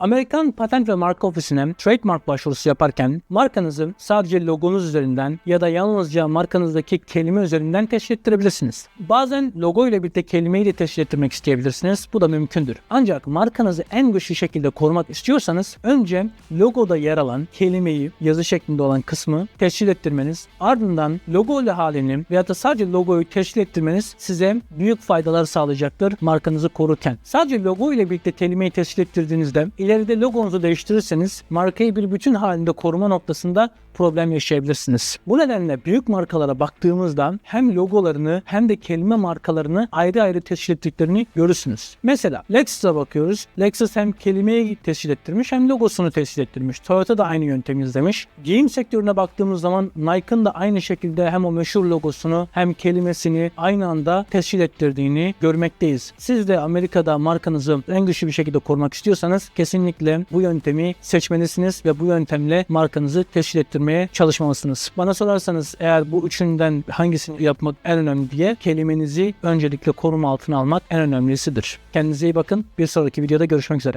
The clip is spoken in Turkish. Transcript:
Amerikan Patent ve Marka Ofisi'ne trademark başvurusu yaparken markanızı sadece logonuz üzerinden ya da yalnızca markanızdaki kelime üzerinden teşhir ettirebilirsiniz. Bazen logo ile birlikte kelimeyi de teşhir ettirmek isteyebilirsiniz. Bu da mümkündür. Ancak markanızı en güçlü şekilde korumak istiyorsanız önce logoda yer alan kelimeyi yazı şeklinde olan kısmı teşhir ettirmeniz ardından logo ile halini veya da sadece logoyu teşhir ettirmeniz size büyük faydalar sağlayacaktır markanızı korurken. Sadece logo ile birlikte kelimeyi teşhir ettirdiğinizde ileride logonuzu değiştirirseniz markayı bir bütün halinde koruma noktasında problem yaşayabilirsiniz. Bu nedenle büyük markalara baktığımızda hem logolarını hem de kelime markalarını ayrı ayrı teşhir ettiklerini görürsünüz. Mesela Lexus'a bakıyoruz. Lexus hem kelimeyi teşhir ettirmiş hem logosunu teşhir ettirmiş. Toyota da aynı yöntemi izlemiş. Giyim sektörüne baktığımız zaman Nike'ın da aynı şekilde hem o meşhur logosunu hem kelimesini aynı anda teşhir ettirdiğini görmekteyiz. Siz de Amerika'da markanızı en güçlü bir şekilde korumak istiyorsanız kesinlikle bu yöntemi seçmelisiniz ve bu yöntemle markanızı teşhir ettirmeye çalışmalısınız. Bana sorarsanız eğer bu üçünden hangisini yapmak en önemli diye kelimenizi öncelikle koruma altına almak en önemlisidir. Kendinize iyi bakın. Bir sonraki videoda görüşmek üzere.